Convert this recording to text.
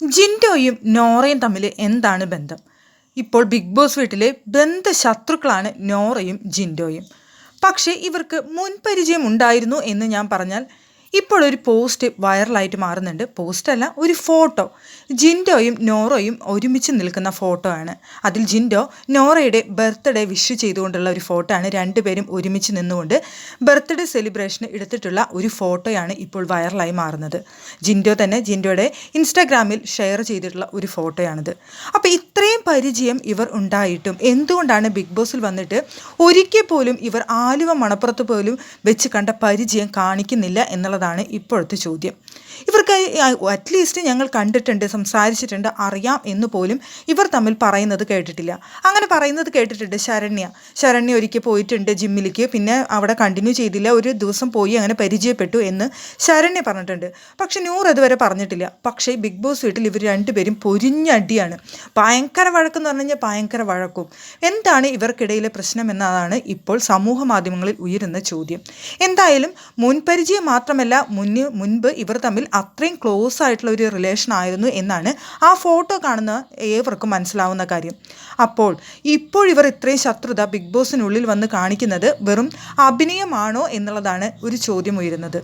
ജിൻഡോയും നോറയും തമ്മിൽ എന്താണ് ബന്ധം? ഇപ്പോൾ ബിഗ് ബോസ് വീട്ടിലെ ബന്ധ ശത്രുക്കളാണ് നോറയും ജിൻഡോയും. പക്ഷേ ഇവർക്ക് മുൻപരിചയം ഉണ്ടായിരുന്നു എന്ന് ഞാൻ പറഞ്ഞാൽ ഇപ്പോൾ ഒരു പോസ്റ്റ് വൈറലായിട്ട് മാറുന്നുണ്ട്. പോസ്റ്റ് അല്ല ഒരു ഫോട്ടോ ജിൻഡോയും നോറോയും ഒരുമിച്ച് നിൽക്കുന്ന ഫോട്ടോ ആണ്. അതിൽ ജിൻഡോ നോറയുടെ ബർത്ത്ഡേ വിഷ് ചെയ്തുകൊണ്ടുള്ള ഒരു ഫോട്ടോ ആണ്. രണ്ടുപേരും ഒരുമിച്ച് നിന്നുകൊണ്ട് ബർത്ത്ഡേ സെലിബ്രേഷന് എടുത്തിട്ടുള്ള ഒരു ഫോട്ടോയാണ് ഇപ്പോൾ വൈറലായി മാറുന്നത്. ജിൻഡോ തന്നെ ജിൻഡോയുടെ ഇൻസ്റ്റാഗ്രാമിൽ ഷെയർ ചെയ്തിട്ടുള്ള ഒരു ഫോട്ടോയാണിത് അപ്പോൾ ഇത്രയും പരിചയം ഇവർ ഉണ്ടായിട്ടും. എന്തുകൊണ്ടാണ് ബിഗ് ബോസിൽ വന്നിട്ട് ഒരിക്കൽ പോലും ഇവർ ആലുവ മണപ്പുറത്ത് പോലും വെച്ച് കണ്ട പരിചയം കാണിക്കുന്നില്ല എന്നുള്ളതാണ് ഇപ്പോഴത്തെ ചോദ്യം. ഇവർക്ക് അറ്റ്ലീസ്റ്റ് ഞങ്ങൾ കണ്ടിട്ടുണ്ട് സംസാരിച്ചിട്ടുണ്ട് അറിയാം എന്ന് പോലും ഇവർ തമ്മിൽ പറയുന്നത് കേട്ടിട്ടില്ല. അങ്ങനെ പറയുന്നത് കേട്ടിട്ടുണ്ട് ശരണ്യ. ശരണ്യ ഒരിക്കൽ പോയിട്ടുണ്ട് ജിമ്മിലേക്ക് പിന്നെ അവിടെ കണ്ടിന്യൂ ചെയ്തില്ല. ഒരു ദിവസം പോയി അങ്ങനെ പരിചയപ്പെട്ടു എന്ന് ശരണ്യ പറഞ്ഞിട്ടുണ്ട്. പക്ഷെ നൂർ അതുവരെ പറഞ്ഞിട്ടില്ല. പക്ഷേ ബിഗ് ബോസ് വീട്ടിൽ ഇവർ രണ്ടുപേരും പൊരിഞ്ഞടിയാണ്. ഭയങ്കര വഴക്കെന്ന് പറഞ്ഞു കഴിഞ്ഞാൽ ഭയങ്കര വഴക്കും. എന്താണ് ഇവർക്കിടയിലെ പ്രശ്നം എന്നതാണ് ഇപ്പോൾ സമൂഹ മാധ്യമങ്ങളിൽ ഉയരുന്ന ചോദ്യം. എന്തായാലും മുൻപരിചയം മാത്രമല്ല മുന്നേ മുൻപ് ഇവർ തമ്മിൽ അത്രയും ക്ലോസ് ആയിട്ടുള്ള ഒരു റിലേഷൻ ആയിരുന്നു എന്നാണ് ആ ഫോട്ടോ കാണുന്ന ഏവർക്കും മനസ്സിലാവുന്ന കാര്യം. അപ്പോൾ ഇപ്പോൾ ഇവർ ഇത്രയും ശത്രുത ബിഗ് ബോസിനുള്ളിൽ വന്ന് കാണിക്കുന്നത് വെറും അഭിനയമാണോ എന്നുള്ളതാണ് ഒരു ചോദ്യം ഉയരുന്നത്.